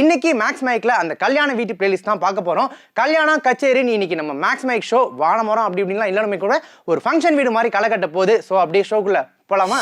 இன்னைக்கு மேக்ஸ் மைக்ல அந்த கல்யாண வீட்டு பிளேலிஸ்ட் தான் பார்க்க போறோம். கல்யாணம் கச்சேரின்னு இன்னைக்கு நம்ம மேக்ஸ் மைக் ஷோ வானமரம் அப்படி இப்படின்லாம் இல்லைன்னு கூட ஒரு ஃபங்க்ஷன் வீடு மாதிரி களை கட்ட போகுது. ஸோ அப்படியே ஷோக்குள்ள போலாமா?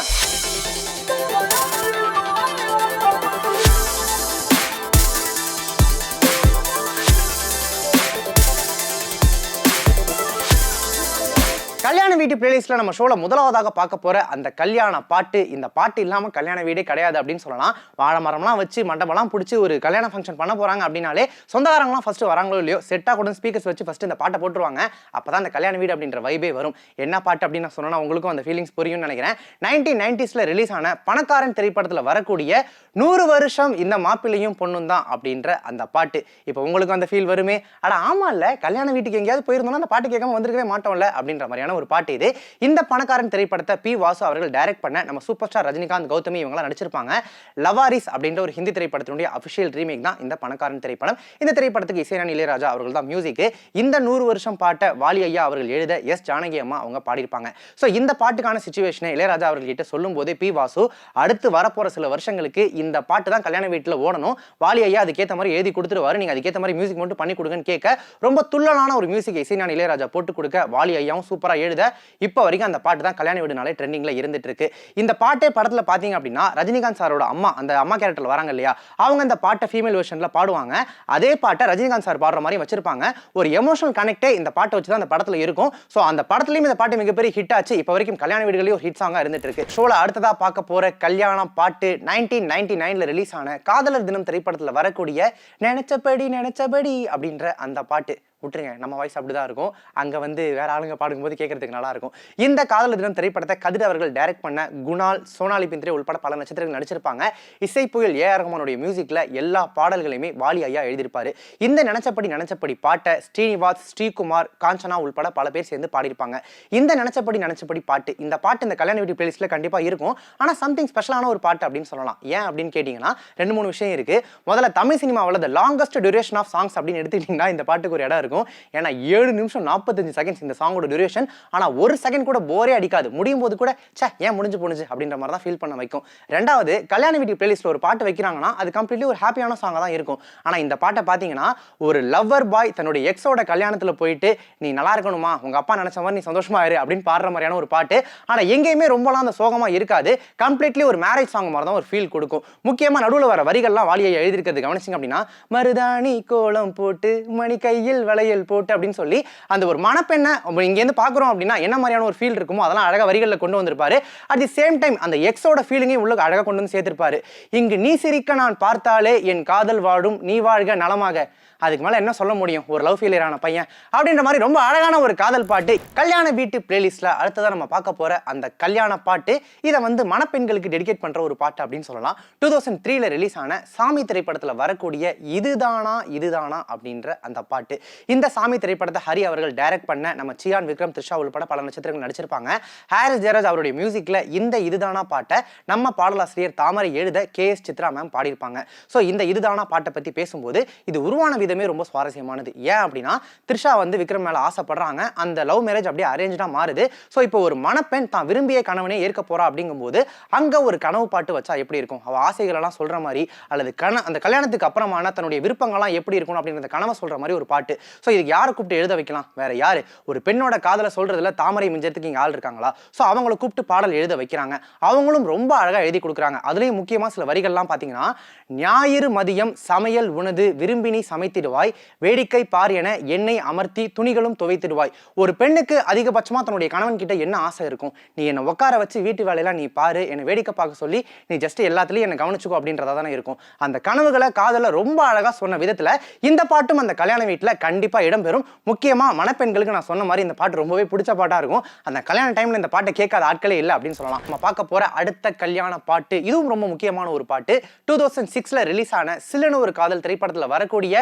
கல்யாண வீட்டு பிளேலிஸ்ட்ல நம்ம ஷோல முதலாவதாக பார்க்க போற அந்த கல்யாண பாட்டு இந்த பாட்டு இல்லாம கல்யாண வீடே கிடையாது அப்படின்னு சொல்லலாம். வாழை மரம்லாம் வச்சு மண்டபம்லாம் பிடிச்சி ஒரு கல்யாண ஃபங்க்ஷன் பண்ண போறாங்க அப்படின்னாலே சொந்தக்காரங்களாம் ஃபர்ஸ்ட் வராங்களோ இல்லையோ செட்டாக கூட ஸ்பீக்கர்ஸ் வச்சு ஃபர்ஸ்ட் இந்த பாட்டை போட்டுருவாங்க. அப்பதான் அந்த கல்யாண வீடு அப்படின்ற வைபே வரும். என்ன பாட்டு அப்படின்னு நான் சொன்னா உங்களுக்கும் அந்த ஃபீலிங்ஸ் புரியும்னு நினைக்கிறேன். நைன்டீன் நைன்டிஸ்ல ரிலீஸ் ஆன பணக்காரன் திரைப்படத்தில் வரக்கூடிய நூறு வருஷம் இந்த மாப்பிள்ளையும் பொண்ணும் தான் அப்படின்ற அந்த பாட்டு. இப்போ உங்களுக்கு அந்த ஃபீல் வருமே. அட ஆமா இல்ல கல்யாண வீட்டுக்கு எங்கேயாவது போயிருந்தோம்னா அந்த பாட்டு கேட்காம வந்திருக்கவே மாட்டோம்ல அப்படின்ற மாதிரியான ஒரு பாட்டு இது. இந்த பணக்காரன் திரைப்படத்தை பி வாசு அவர்கள் டைரக்ட் பண்ண நம்ம சூப்பர் ஸ்டார் ரஜினிகாந்த் கௌதமி இவங்களாம் நடிச்சிருப்பாங்க. லவாரிஸ் அப்படின்ற ஒரு ஹிந்தி திரைப்படத்தினுடைய அபிஷியல் ரீமேக் தான் இந்த பணக்காரன் திரைப்படம். இந்த திரைப்படத்துக்கு இசைஞானி இளையராஜா அவர்கள் தான் மியூசிக் இந்த நூறு வருஷம் பாட்டை வாலி ஐயா அவர்கள் எழுத எஸ் ஜானகி அம்மா அவங்க பாடியிருப்பாங்க. ஸோ இந்த பாட்டுக்கான சுச்சுவேஷனை இளையராஜா அவர்கள்கிட்ட சொல்லும் போதே பி வாசு அடுத்து வரப்போற சில வருஷங்களுக்கு இந்த பாட்டு தான் கல்யாண வீட்டில் ஓடணும். வாலி ஐயா அதுக்கேற்ற மாதிரி எழுதி கொடுத்துருவாரு. நீங்க அதுக்கேற்ற மாதிரி மியூசிக் மட்டும் பண்ணி கொடுங்கன்னு கேட்க ரொம்ப துள்ளலான ஒரு மியூசிக் இசைஞானி இளையராஜா போட்டு கொடுக்க வாலி ஐயாவும் சூப்பராக எழுத இப்போ வரைக்கும் அந்த பாட்டு தான் கல்யாண வீடுனாலே ட்ரெண்டிங்கில் இருந்துட்டு இருக்கு இந்த பாட்டே படத்தில் பார்த்தீங்க அப்படின்னா ரஜினிகாந்த் சாரோட அம்மா அந்த அம்மா கேரக்டரில் வராங்க இல்லையா? அவங்க அந்த பாட்டை ஃபீமேல் வெர்ஷனில் பாடுவாங்க. அதே பாட்டை ரஜினிகாந்த் சார் பாடுற மாதிரி வச்சிருப்பாங்க. ஒரு எமோஷனல் கனெக்டே இந்த பாட்டை வச்சு தான் அந்த படத்தில் இருக்கும். ஸோ அந்த படத்துலையும் இந்த பாட்டு மிகப்பெரிய ஹிட் ஆச்சு. இப்போ வரைக்கும் கல்யாண வீடுகளையும் ஒரு ஹிட் சாங்காக இருந்துட்டு இருக்கு ஷோவில் அடுத்ததாக பார்க்க போகிற கல்யாணம் பாட்டு நைன்டீன் நைன்டி நைனில் ரிலீஸ் ஆன காதலர் தினம் திரைப்படத்தில் வரக்கூடிய நினைச்சபடி நினைச்சபடி அப்படின்ற அந்த பாட்டு. விட்டுருங்க. நம்ம வாய்ஸ் அப்படிதான் இருக்கும். அங்கே வந்து வேற ஆளுங்க பாடும்போது கேட்கறதுக்கு நல்லா இருக்கும் இந்த காதல் தினம் திரைப்படத்தை கதிர் அவர்கள் டைரக்ட் பண்ண குணால் சோனாலி பிந்திரே உட்பட பல நட்சத்திரங்கள் நடிச்சிருப்பாங்க. இசை புயல் ஏ ஆர் ரஹ்மானுடைய மியூசிக்கில் எல்லா பாடல்களையுமே வாலி ஐயா எழுதியிருப்பாரு. இந்த நினச்சப்படி நினச்சப்படி பாட்டை ஸ்ரீனிவாஸ் ஸ்ரீகுமார் காஞ்சனா உட்பட பல பேர் சேர்ந்து பாடியிருப்பாங்க. இந்த நினச்சப்படி நினச்சப்படி பாட்டு இந்த பாட்டு இந்த கல்யாண வீட்டு பிளேலிஸ்ட்டில் கண்டிப்பாக இருக்கும். ஆனால் சம்திங் ஸ்பெஷலான ஒரு பாட்டு அப்படின்னு சொல்லலாம். ஏன் அப்படின்னு கேட்டிங்கன்னா ரெண்டு மூணு விஷயம் இருக்குது முதல்ல தமிழ் சினிமாவில் the longest duration of songs அப்படின்னு எடுத்துக்கிட்டீங்கன்னா இந்த பாட்டுக்கு ஒரு இடம் இருக்கும். இருக்கும். ஏன்னா ஏழு நிமிஷம் நாற்பத்தஞ்சு செகண்ட்ஸ் இந்த சாங்கோட டியூரேஷன் ஆனால் ஒரு செகண்ட் கூட போரே அடிக்காது. முடியும் போது கூட சே ஏன் முடிஞ்சு போணுச்சு? அப்படின்ற மாதிரி தான் ஃபீல் பண்ண வைக்கும். ரெண்டாவது கல்யாண வீட்டு பிளேலிஸ்ட்ல ஒரு பாட்டு வைக்கிறாங்கன்னா அது கம்ப்ளீட்லி ஒரு ஹாப்பியான சாங்காக தான் இருக்கும். ஆனால் இந்த பாட்டை பார்த்தீங்கன்னா ஒரு லவ்வர் பாய் தன்னுடைய எக்ஸோட கல்யாணத்தில் போயிட்டு நீ நல்லா இருக்கணுமா? உங்க அப்பா நினைச்ச மாதிரி நீ சந்தோஷமா இரு அப்படின்னு பாடுற மாதிரியான ஒரு பாட்டு. ஆனால் எங்கேயுமே ரொம்பலாம் அந்த சோகமாக இருக்காது. கம்ப்ளீட்லி ஒரு மேரேஜ் சாங் மாதிரி தான் ஒரு ஃபீல் கொடுக்கும். முக்கியமாக நடுவில் வர வரிகள்லாம் வாலியை எழுதியிருக்கிறது கவனிச்சிங்க அப்படின்னா மருதாணி கோலம் போட்டு மணி கையில் வளையல் போட்டு அப்படின்னு சொல்லி அந்த ஒரு மணப்பெண்ணை நம்ம இங்கேருந்து பார்க்குறோம் அப்படின்னா என்ன மாதிரியான ஒரு ஃபீல் இருக்குமோ அதெல்லாம் அழகாக வரிகளில் கொண்டு வந்திருப்பாரு. அட் தி சேம் டைம் அந்த எக்ஸோட ஃபீலிங்கையும் உள்ள அழகாக கொண்டு வந்து சேர்த்திருப்பாரு. இங்கு நீ சிரிக்க நான் பார்த்தாலே என் காதல் வாடும். நீ வாழ்க நலமாக. அதுக்கு மேலே என்ன சொல்ல முடியும்? ஒரு லவ் ஃபெயிலியரான பையன். அப்படின்ற மாதிரி ரொம்ப அழகான ஒரு காதல் பாட்டு கல்யாண வீட்டு பிளேலிஸ்ட்ல அடுத்ததான் நம்ம பார்க்க போகிற அந்த கல்யாண பாட்டு இதை வந்து மணப்பெண்களுக்கு டெடிகேட் பண்ணுற ஒரு பாட்டு அப்படின்னு சொல்லலாம். டூ தௌசண்ட் த்ரீல ரிலீஸ் ஆன சாமி திரைப்படத்தில் வரக்கூடிய இதுதானா இதுதானா அப்படின்ற அந்த பாட்டு. இந்த சாமி திரைப்படத்தை ஹரி அவர்கள் டைரக்ட் பண்ண நம்ம சியான் விக்ரம் த்ரிஷா உள்பட பல நட்சத்திரங்கள் நடிச்சிருப்பாங்க. ஹாரிஸ் ஜெயராஜ் அவருடைய மியூசிக்கில் இந்த இதுதானா பாட்டை நம்ம பாடலாசிரியர் தாமரை எழுத கே எஸ் சித்ரா மேம் பாடியிருப்பாங்க. ஸோ இந்த இதுதானா பாட்டை பற்றி பேசும்போது இது உருவான விதமே ரொம்ப சுவாரஸ்யமானது. ஏன் அப்படின்னா த்ரிஷா வந்து விக்ரம் மேலே ஆசைப்படுறாங்க. அந்த லவ் மேரேஜ் அப்படியே அரேஞ்சாக மாறுது. ஸோ இப்போ ஒரு மணப்பெண் தான் விரும்பிய கணவனே ஏற்க போறா அப்படிங்கும்போது அங்கே ஒரு கனவு பாட்டு வச்சா எப்படி இருக்கும்? அவள் ஆசைகளெல்லாம் சொல்ற மாதிரி அல்லது கண அந்த கல்யாணத்துக்கு அப்புறமான தன்னுடைய விருப்பங்கள்லாம் எப்படி இருக்கும் அப்படிங்கிற கனவை சொல்ற மாதிரி ஒரு பாட்டு. ஸோ இதுக்கு யாரை கூப்பிட்டு எழுத வைக்கலாம்? வேற யாரு? ஒரு பெண்ணோட காதலை சொல்றதுல தாமரை மிஞ்சத்துக்கு இங்கே ஆள் இருக்காங்களா? ஸோ அவங்கள கூப்பிட்டு பாடல் எழுத வைக்கிறாங்க. அவங்களும் ரொம்ப அழகாக எழுதி கொடுக்குறாங்க. அதுலேயும் முக்கியமாக சில வரிகள்லாம் பார்த்தீங்கன்னா ஞாயிறு மதியம் சமையல் உணது விரும்பினி சமைத்திடுவாய் வேடிக்கை பார் என எண்ணெய் அமர்த்தி துணிகளும் துவைத்திடுவாய். ஒரு பெண்ணுக்கு அதிகபட்சமாக தன்னுடைய கணவன் கிட்ட என்ன ஆசை இருக்கும்? நீ என்னை உட்கார வச்சு வீட்டு வேலையெல்லாம் நீ பாரு என்னை வேடிக்கை பார்க்க சொல்லி நீ ஜஸ்ட் எல்லாத்துலேயும் என்னை கவனிச்சுக்கோ அப்படின்றதா தானே இருக்கும். அந்த கனவுகளை காதல ரொம்ப அழகாக சொன்ன விதத்தில் இந்த பாட்டும் அந்த கல்யாண வீட்டில் கண்டிப்பாக இடம்பெறும். முக்கியமாக மணப்பெண்களுக்கு நான் சொன்ன மாதிரி இந்த பாட்டு ரொம்பவே பிடிச்ச பாட்டாக இருக்கும். அந்த கல்யாண டைமில் இந்த பாட்டை கேட்காத ஆட்களே இல்லை அப்படின்னு சொல்லலாம். நம்ம பார்க்க போகிற அடுத்த கல்யாண பாட்டு இதுவும் ரொம்ப முக்கியமான ஒரு பாட்டு. டூ தௌசண்ட் சிக்ஸில் ரிலீஸ் ஆன சில்லுன்னு ஒரு காதல் திரைப்படத்தில் வரக்கூடிய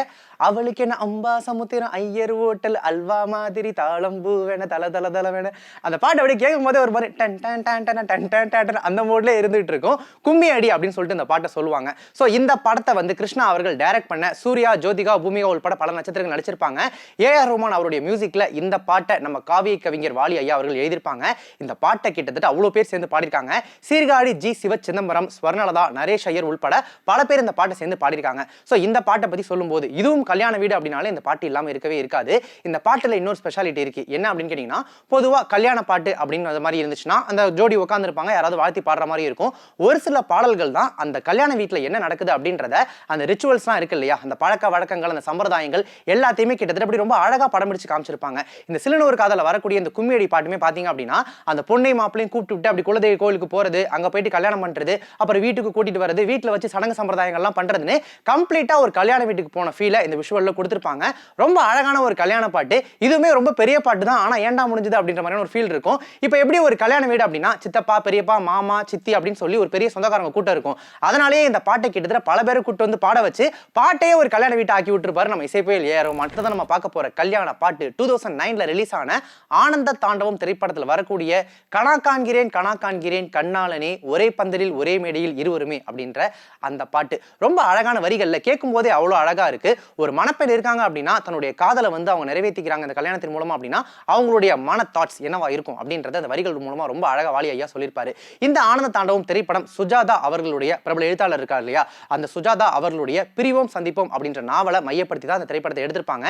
அவளுக்கு என்ன அம்பா சமுத்திரம் ஐயர் ஓட்டல் அல்வா மாதிரி தாளம்பூ வேண தல தல தல வேண. அந்த பாட்டு அப்படி கேட்கும் போதே ஒரு மாதிரி டன் டன் டன் டன் டன் டன் டன் அந்த மோட்ல இருந்துட்டு இருக்கும். கும்மி அடி அப்படின்னு சொல்லிட்டு இந்த பாட்டை சொல்லுவாங்க. ஸோ இந்த படத்தை வந்து கிருஷ்ணா அவர்கள் டைரக்ட் பண்ண சூர்யா ஜோதிகா பூமிகா உள்பட பல நட்சத்திரங்கள் நடிச்சிருப்பாங்க. ஏஆர் ரஹ்மான் அவருடைய மியூசிக்ல இந்த பாட்டை நம்ம காவிய கவிஞர் வாலி ஐயா அவர்கள் எழுதியிருப்பாங்க. இந்த பாட்டை கிட்டத்தட்ட அவ்வளோ பேர் சேர்ந்து பாடியிருக்காங்க. சீர்காழி ஜி சிவ சிதம்பரம் ஸ்வர்ணலதா நரேஷ் ஐயர் உள்பட பல பேர் இந்த பாட்டை சேர்ந்து பாடியிருக்காங்க. ஸோ இந்த பாட்டை பற்றி சொல்லும்போது இதுவும் கல்யாண வீடு அப்படின்னாலே இந்த பாட்டு இல்லாமல் இருக்கவே இருக்காது. இந்த பாட்டில் இன்னொரு ஸ்பெஷாலிட்டி இருக்குது என்ன அப்படின்னு கேட்டிங்கன்னா பொதுவாக கல்யாண பாட்டு அப்படின்ற மாதிரி இருந்துச்சுன்னா அந்த ஜோடி உட்காந்துருப்பாங்க யாராவது வாழ்த்தி பாடுற மாதிரி இருக்கும். ஒரு சில பாடல்கள் தான் அந்த கல்யாண வீட்டில் என்ன நடக்குது அப்படின்றத அந்த ரிச்சுவல்ஸ்லாம் இருக்கு இல்லையா? அந்த பழக்க வழக்கங்கள் அந்த சம்பிரதாயங்கள் எல்லாத்தையுமே கிட்டத்தட்ட அப்படி ரொம்ப அழகாக படம் பிடிச்சு காமிச்சிருப்பாங்க. இந்த சிலனூர் காதலில் வரக்கூடிய இந்த கும்மியடி பாட்டுமே பார்த்தீங்க அப்படின்னா அந்த பொண்ணை மாப்பிளையும் கூப்பிட்டு விட்டு அப்படி குலதெய்வ கோயிலுக்கு போகிறது அங்கே போயிட்டு கல்யாணம் பண்ணுறது அப்புறம் வீட்டுக்கு கூட்டிட்டு வரது வீட்டில் வச்சு சடங்கு சம்பிரதாயங்கள்லாம் பண்ணுறதுன்னு கம்ப்ளீட்டாக ஒரு கல்யாண வீட்டுக்கு போன ஃபீலை இந்த விஷுவலில் கொடுத்துருப்பாங்க. ரொம்ப அழகான ஒரு கல்யாண பாட்டு. இதுவுமே ரொம்ப பெரிய பாட்டு தான். ஆனால் ஏன்டா முடிஞ்சது அப்படின்ற மாதிரியான ஒரு ஃபீல் இருக்கும். இப்போ எப்படி ஒரு கல்யாண வீடு அப்படின்னா சித்தப்பா பெரியப்பா மாமா சித்தி அப்படின்னு சொல்லி ஒரு பெரிய சொந்தக்காரங்க கூட்டம் இருக்கும். அதனாலேயே இந்த பாட்டை கிட்டத்தட்ட பல பேரை கூட்டு வந்து பாட வச்சு பாட்டையே ஒரு கல்யாண வீட்டை ஆக்கி விட்டுருப்பாரு நம்ம இசைப்போயில் ஏறும் அடுத்ததான் நம்ம பார்க்க போகிற கல்யாண பாட்டு டூ தௌசண்ட் நைனில் ரிலீஸ் ஆன ஆனந்த தாண்டவம் திரைப்படத்தில் வரக்கூடிய கணா காண்கிறேன் கணா காண்கிறேன் கண்ணாளனே ஒரே பந்தலில் ஒரே மேடையில் இருவருமே அப்படின்ற அந்த பாட்டு. ரொம்ப அழகான வரிகளில் கேட்கும் போதே அவ்வளோ அழகாக இருக்கு. ஒரு மணப்பெண் இருக்காங்க அப்படின்னா தன்னுடைய காதலை வந்து அவங்க நிறைவேற்றிக்கிறாங்க இந்த கல்யாணத்தின் மூலமா அப்படின்னா அவங்களுடைய மன தாட்ஸ் என்னவா இருக்கும் அப்படின்றத அந்த வரிகள் மூலமா ரொம்ப அழகாக வாலி ஐயா சொல்லியிருப்பாரு. இந்த ஆனந்த தாண்டவம் திரைப்படம் சுஜாதா அவர்களுடைய பிரபல எழுத்தாளர் இருக்கார் இல்லையா? அந்த சுஜாதா அவர்களுடைய பிரிவோம் சந்திப்போம் அப்படின்ற நாவலை மையப்படுத்தி தான் அந்த திரைப்படத்தை எடுத்திருப்பாங்க.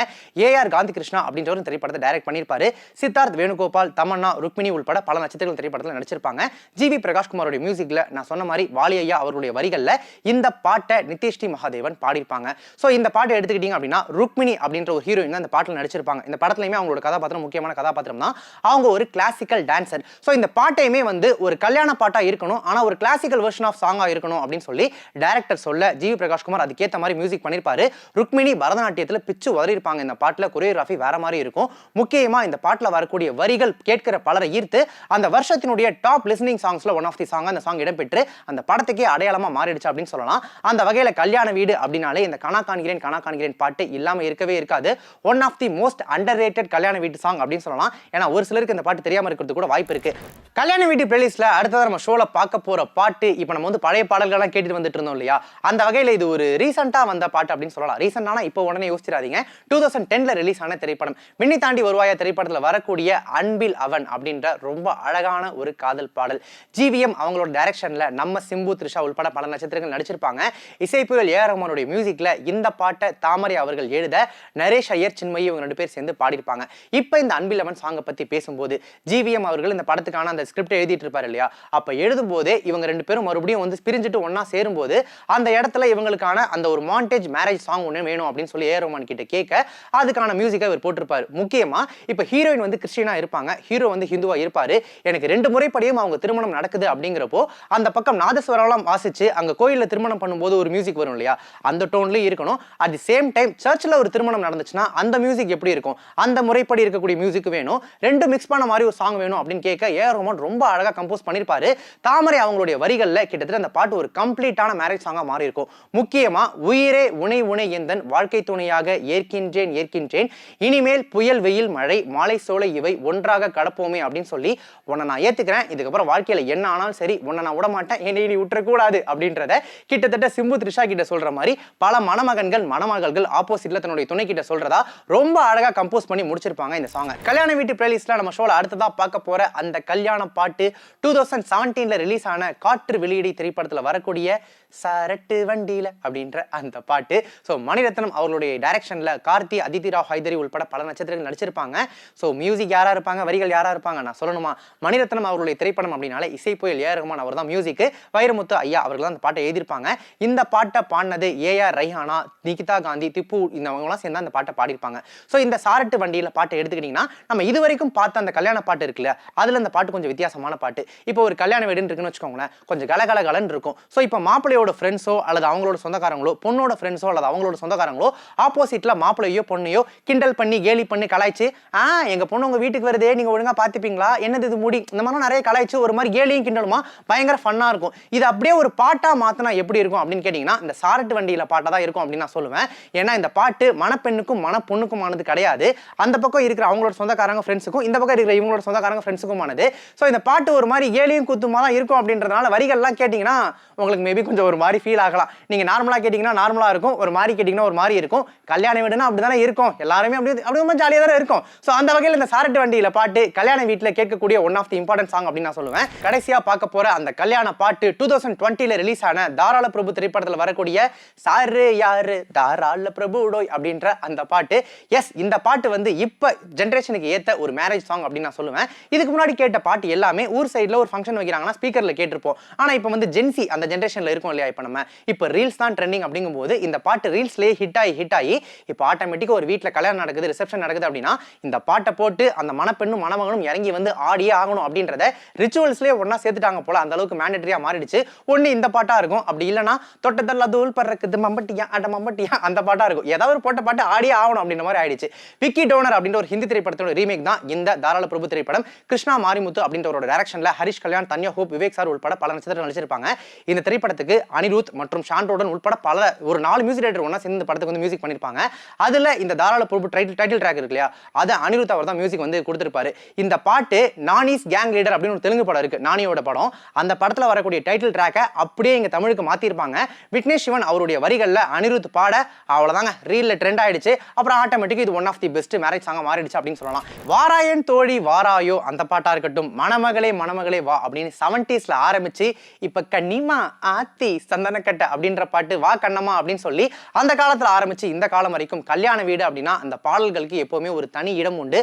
ஏஆர் காந்தி கிருஷ்ணா அப்படின்ற ஒரு திரைப்படத்தை டைரக்ட் பண்ணியிருப்பாரு. சித்தார்த் வேணுகோபால் தமன்னா ருக்மிணி உள்பட பல நட்சத்திரங்கள் திரைப்படத்தில் நடிச்சிருப்பாங்க. ஜிவி பிரகாஷ்குமாரோட மியூசிக்ல நான் சொன்ன மாதிரி வாலி ஐயா அவர்களுடைய வரிகளில் இந்த பாட்டை நிதிஷ்டி மகாதேவன் பாடியிருப்பாங்க. ஸோ இந்த பாட்டை எடுத்துக்கிட்டீங்க அப்படின்னா ருக்மிணி அப்படின்ற ஒரு ஹீரோயின் தான் இந்த பாட்டில் நடிச்சிருப்பாங்க. இந்த படத்துலையுமே அவங்களோட கதாபாத்திரம் முக்கியமான கதாபாத்திரம் தான். அவங்க ஒரு கிளாசிக்கல் டான்சர் ஸோ இந்த பாட்டையுமே வந்து ஒரு கல்யாண பாட்டா இருக்கணும். ஆனால் ஒரு கிளாசிக்கல் வெர்ஷன் ஆஃப் சாங்காக இருக்கணும் அப்படின்னு சொல்லி டைரக்டர் சொல்ல ஜிவி பிரகாஷ்குமார் அதுக்கேற்ற மாதிரி மியூசிக் பண்ணியிருப்பாரு ருக்மிணி பரதநாட்டியத்தில் பிச்சு உதறியிருப்பாங்க இந்த பாட்டில். கொரியோகிராஃபி வேற மாதிரி இருக்கும். முக்கியமா இந்த பாட்டில் வரக்கூடிய வரிகள் கேட்கிற பலரை ஈர்த்து அந்த வருஷத்தினுடைய டாப் லிசனிங் சாங்ஸ்ல ஒன் ஆஃப் தி சாங் அந்த சாங் இடம்பெற்று அந்த படத்துக்கே அடையாளமா மாறிடுச்சு அப்படின்னு சொல்லலாம். அந்த வகையில் கல்யாண வீடு அப்படின்னாலே இந்த கணா காண்கிறேன் கணா காண்கிறேன் பாட்டு இல்லாம இருக்கவே இருக்காது. One of the most underrated கல்யாண வீட்டு சாங் அப்படின்னு சொல்லலாம். ஏன்னா ஒரு சிலருக்கு இந்த பாட்டு தெரியாம இருக்கிறது கூட வாய்ப்பு இருக்கு. கல்யாண வீட்டு பிளேலிஸ்ட்ல அடுத்ததாக நம்ம ஷோல பார்க்க போற பாட்டு இப்போ நம்ம வந்து பழைய பாடல்கள்லாம் கேட்டுட்டு வந்துட்டு இருந்தோம் இல்லையா? அந்த வகையில் இது ஒரு ரீசெண்டா வந்த பாட்டு அப்படின்னு சொல்லலாம். ரீசெண்டானா இப்போ உடனே யோசிச்சிடாதீங்க. டூ தௌசண்ட் டென்ல ரிலீஸ் ஆன திரைப்படம். விண்ணி தாண்டி வருவாயா திரைப்படத்தில் வரக்கூடிய அன்பில் அவன் அப்படின்ற ரொம்ப அழகான ஒரு காதல் பாடல். ஜிவிஎம் அவங்களோட டைரக்ஷன்ல நம்ம சிம்பு த்ரிஷா உள்பட பல நட்சத்திரங்கள் நடிச்சிருப்பாங்க. இசைப்புகள் ஏ ஆர் ரஹ்மானுடைய மியூசிக்ல இந்த பாட்டை தாமரை அவர்கள் எழுத நரேஷ் ஐயர் சின்மயி இவங்க ரெண்டு பேர் சேர்ந்து பாடியிருப்பாங்க. இப்போ இந்த அன்பில் சாங்கை பற்றி பேசும்போது ஜிவிஎம் அவர்கள் இந்த படத்துக்கான அந்த ஸ்கிரிப்ட் எழுதிட்டு இருப்பார் இல்லையா? அப்போ எழுதும் போதே இவங்க ரெண்டு பேரும் மறுபடியும் வந்து பிரிஞ்சுட்டு ஒன்றா சேரும்போது அந்த இடத்துல இவங்களுக்கான அந்த ஒரு மாண்டேஜ் மேரேஜ் சாங் ஒன்று வேணும் அப்படின்னு சொல்லி ஏ கிட்ட கேட்க அதுக்கான மியூசிக்கை இவர் போட்டிருப்பார். முக்கியமாக இப்போ ஹீரோயின் வந்து கிறிஸ்டியனா இருப்பாங்க. ஹீரோ வந்து ஹிந்துவாக இருப்பார். எனக்கு ரெண்டு முறைப்படியும் அவங்க திருமணம் நடக்குது அப்படிங்கிறப்போ அந்த பக்கம் நாதஸ்வரம்லாம் வாசிச்சு அங்கே கோயிலில் திருமணம் பண்ணும்போது ஒரு மியூசிக் வரும் இல்லையா? அந்த டோன்லேயும் இருக்கணும். அட் தி சேம் டைம் சர்ச்சில் ஒரு திருமணம் நடந்துச்சுன்னா அந்த மியூசிக் எப்படி இருக்கும்? அந்த முறைப்படி இருக்கக்கூடிய மியூசிக் வேணும். ரெண்டு மிக்ஸ் பண்ண மாதிரி ஒரு சாங் வேணும் அப்படின்னு கேட்க ஏ ரோமன் ரொம்ப அழகாக கம்போஸ் பண்ணியிருப்பாரு தாமரை அவங்களுடைய வரிகளில் கிட்டத்தட்ட அந்த பாட்டு ஒரு கம்ப்ளீட்டான மேரேஜ் சாங்காக மாறி இருக்கும். முக்கியமாக உயிரே உனை உனை எந்தன் வாழ்க்கை துணையாக ஏற்கின்றேன் ஏற்கின்றேன். இனிமேல் புயல் வெயில் மழை மாலை சோலை இவை ஒன்றாக கடப்போமே அப்படின்னு சொல்லி உன்னை நான் ஏற்றுக்கிறேன் இதுக்கப்புறம் வாழ்க்கையில் என்ன ஆனாலும் சரி உன்னை நான் விட மாட்டேன். என்னை நீ விட்டுறக்கூடாது அப்படின்றத கிட்டத்தட்ட சிம்பு த்ரிஷா கிட்ட சொல்கிற மாதிரி பல மணமகன்கள் மணமகள்கள் அவர்கள் ஆப்போசிட்ல தன்னுடைய துணை கிட்ட சொல்றதா ரொம்ப அழகா கம்போஸ் பண்ணி முடிச்சிருப்பாங்க இந்த சாங் கல்யாண வீட்டு பிளேலிஸ்ட்ல நம்ம ஷோல அடுத்ததா பார்க்க போற அந்த கல்யாண பாட்டு டூ தௌசண்ட் செவன்டீன்ல ரிலீஸ் ஆன காற்று வெளியீடு திரைப்படத்துல வரக்கூடிய சரட்டு வண்டியில அப்படின்ற அந்த பாட்டு. ஸோ மணிரத்னம் அவர்களுடைய டைரக்ஷன்ல கார்த்தி அதித்தி ராவ் ஹைதரி உள்பட பல நட்சத்திரங்கள் நடிச்சிருப்பாங்க. ஸோ மியூசிக் யாரா இருப்பாங்க வரிகள் யாரா இருப்பாங்க நான் சொல்லணுமா? மணிரத்னம் அவர்களுடைய திரைப்படம் அப்படின்னால இசை புயல் ஏ ரஹ்மான் அவர் தான் மியூசிக் வைரமுத்து ஐயா அவர்கள் தான் அந்த பாட்டை எழுதியிருப்பாங்க. இந்த பாட்டை பாடினது ஏஆர் ரைஹானா நிகிதா காந்தி திப்பு இந்த சேர்ந்து அந்த பாட்டை பாடியிருப்பாங்க. ஸோ இந்த சாரட்டு வண்டியில் பாட்டை எடுத்துக்கிட்டிங்கன்னா நம்ம இது வரைக்கும் பார்த்த அந்த கல்யாண பாட்டு இருக்குல்ல அதுல அந்த பாட்டு கொஞ்சம் வித்தியாசமான பாட்டு. இப்போ ஒரு கல்யாண வீடுன்னு இருக்குன்னு வச்சுக்கோங்களேன் கொஞ்சம் கலகலகலன்னு இருக்கும். ஸோ இப்போ மாப்பிள்ளையோட ஃப்ரெண்ட்ஸோ அல்லது அவங்களோட சொந்தக்காரங்களோ பொண்ணோட ஃப்ரெண்ட்ஸோ அல்லது அவங்களோட சொந்தக்காரங்களோ ஆப்போசிட்டில் மாப்பிள்ளையோ பொண்ணையோ கிண்டல் பண்ணி கேலி பண்ணி கலாய்ச்சி ஆ எங்க பொண்ணு உங்க வீட்டுக்கு வருதே நீங்க ஒழுங்கா பார்த்துப்பீங்களா? என்னது இது முடி? இந்த மாதிரிலாம் நிறைய கலாய்ச்சி ஒரு மாதிரி கேலியும் கிண்டலுமா பயங்கர ஃபன்னாக இருக்கும். இது அப்படியே ஒரு பாட்டா மாத்தினா எப்படி இருக்கும் அப்படின்னு கேட்டிங்கன்னா இந்த சாரட்டு வண்டியில் பாட்டாக தான் இருக்கும் அப்படின்னு நான் சொல்லுவேன். ஏன்னா இந்த பாட்டு மணப்பெண்ணுக்கும் மணப்பொண்ணுக்குமானது கிடையாது. அந்த பக்கம் இருக்கிற அவங்களோட சொந்தக்காரங்க ஃப்ரெண்ட்ஸுக்கும் இந்த பக்கம் இருக்கிற இவங்களோட சொந்தக்காரங்க ஃப்ரெண்ட்ஸுக்குமானது ஸோ இந்த பாட்டு ஒரு மாதிரி ஏலியும் குத்துமாக தான் இருக்கும் அப்படின்றதுனால வரிகள்லாம் கேட்டிங்கன்னா உங்களுக்கு மேபி கொஞ்சம் ஒரு மாதிரி ஃபீல் ஆகலாம். நீங்கள் நார்மலாக கேட்டிங்கன்னா நார்மலாக இருக்கும். ஒரு மாதிரி கேட்டிங்கன்னா ஒரு மாதிரி இருக்கும். கல்யாண வீடுனா அப்படி தானே இருக்கும். எல்லாருமே அப்படி அப்படி ரொம்ப ஜாலியாக தானே இருக்கும். ஸோ அந்த வகையில் இந்த சாரட்டு வண்டியில் பாட்டு கல்யாண வீட்டில் கேட்கக்கூடிய one of the important song அப்படின்னு நான் சொல்லுவேன். கடைசியாக பார்க்க போகிற அந்த கல்யாண பாட்டு டூ தௌசண்ட் டுவெண்ட்டியில் ரிலீஸ் ஆன தாராள பிரபு திரைப்படத்தில் வரக்கூடிய சாரு யாரு? தாராள பிரபு டோய் அப்படின்ற அந்த பாட்டு. எஸ் இந்த பாட்டு வந்து இப்போ ஜென்ரேஷனுக்கு ஏற்ற ஒரு மேரேஜ் சாங் அப்படின்னு நான் சொல்லுவேன். இதுக்கு முன்னாடி கேட்ட பாட்டு எல்லாமே ஊர் சைடில் ஒரு ஃபங்க்ஷன் வைக்கிறாங்கன்னா ஸ்பீக்கரில் கேட்டிருப்போம். ஆனால் இப்போ வந்து ஜென்சி அந்த ஜென்ரேஷனில் இருக்கும் இல்லையா இப்போ நம்ம? இப்போ ரீல்ஸ் தான் ட்ரெண்டிங் அப்படிங்கும்போது இந்த பாட்டு ரீல்ஸ்லேயே ஹிட் ஆகி ஹிட் ஆகி இப்போ ஆட்டோமேட்டிக்காக ஒரு வீட்டில் கல்யாணம் நடக்குது ரிசப்ஷன் நடக்குது அப்படின்னா இந்த பாட்டை போட்டு அந்த மணப்பெண்ணும் மணமகனும் இறங்கி வந்து ஆடியே ஆகணும் அப்படின்றத ரிச்சுவல்ஸ்லேயே ஒன்றா சேர்த்துட்டாங்க போல அந்த அளவுக்கு மேண்டட்டரியாக மாறிடுச்சு. ஒன்று இந்த பாட்டாக இருக்கும். அப்படி இல்லைன்னா தொட்டதெல்லாம் தூள் பறக்குது மம்பட்டியா அட மம்பட்டியா அந்த பாட்டாக இருக்கும். ஏதாவது ஒரு போட்ட பாட்டு ஆடியே ஆகணும் அப்படின்ற மாதிரி ஆயிடுச்சு. விக்கி டோனர் அப்படின்ற ஒரு ஹிந்தி திரைப்படத்தோட ரீமேக் தான் இந்த தாராள பிரபு திரைப்படம். கிருஷ்ணா மாரிமுத்து அப்படின்றவரோட டேரக்ஷனில் ஹரிஷ் கல்யாண் தன்யா ஹோப் விவேக் சார் உட்பட பல நட்சத்திரம் நடிச்சிருப்பாங்க. இந்த திரைப்படத்துக்கு அனிருத் மற்றும் ஷான்ரோடன் உட்பட பல ஒரு நாலு மியூசிக் டைரக்டர் ஒன்றா சேர்ந்து படத்துக்கு வந்து மியூசிக் பண்ணியிருப்பாங்க அதில் இந்த தாராள பிரபு டைட்டில் டைட்டில் ட்ராக் இருக்கு இல்லையா? அதை அனிருத் அவர் தான் மியூசிக் வந்து கொடுத்துருப்பாரு. இந்த பாட்டு நானிஸ் கேங் லீடர் அப்படின்னு ஒரு தெலுங்கு படம் இருக்கு நானியோட படம். அந்த படத்தில் வரக்கூடிய டைட்டில் ட்ராக்கை அப்படியே இங்கே தமிழுக்கு மாற்றிருப்பாங்க விக்னேஷ் சிவன் அவருடைய வரிகளில் அனிருத் பாட அவ்வளோதாங்க ரீலில் ட்ரெண்ட் ஆயிடுச்சு. அப்புறம் ஆட்டோமேட்டிக் இது one of the best marriage சாங்காக மாறிடுச்சு அப்படின்னு சொல்லலாம். வாராயன் தோழி வாராயோ அந்த பாட்டாக இருக்கட்டும் மணமகளே மணமகளே வா அப்படின்னு செவன்டீஸில் ஆரம்பிச்சு இப்போ கன்னிமா ஆத்தி சந்தனக்கட்டை அப்படின்ற பாட்டு வா கண்ணம்மா அப்படின்னு சொல்லி அந்த காலத்தில் ஆரம்பிச்சு இந்த காலம் வரைக்கும் கல்யாண வீடு அப்படின்னா அந்த பாடல்களுக்கு எப்போவுமே ஒரு தனி இடம் உண்டு.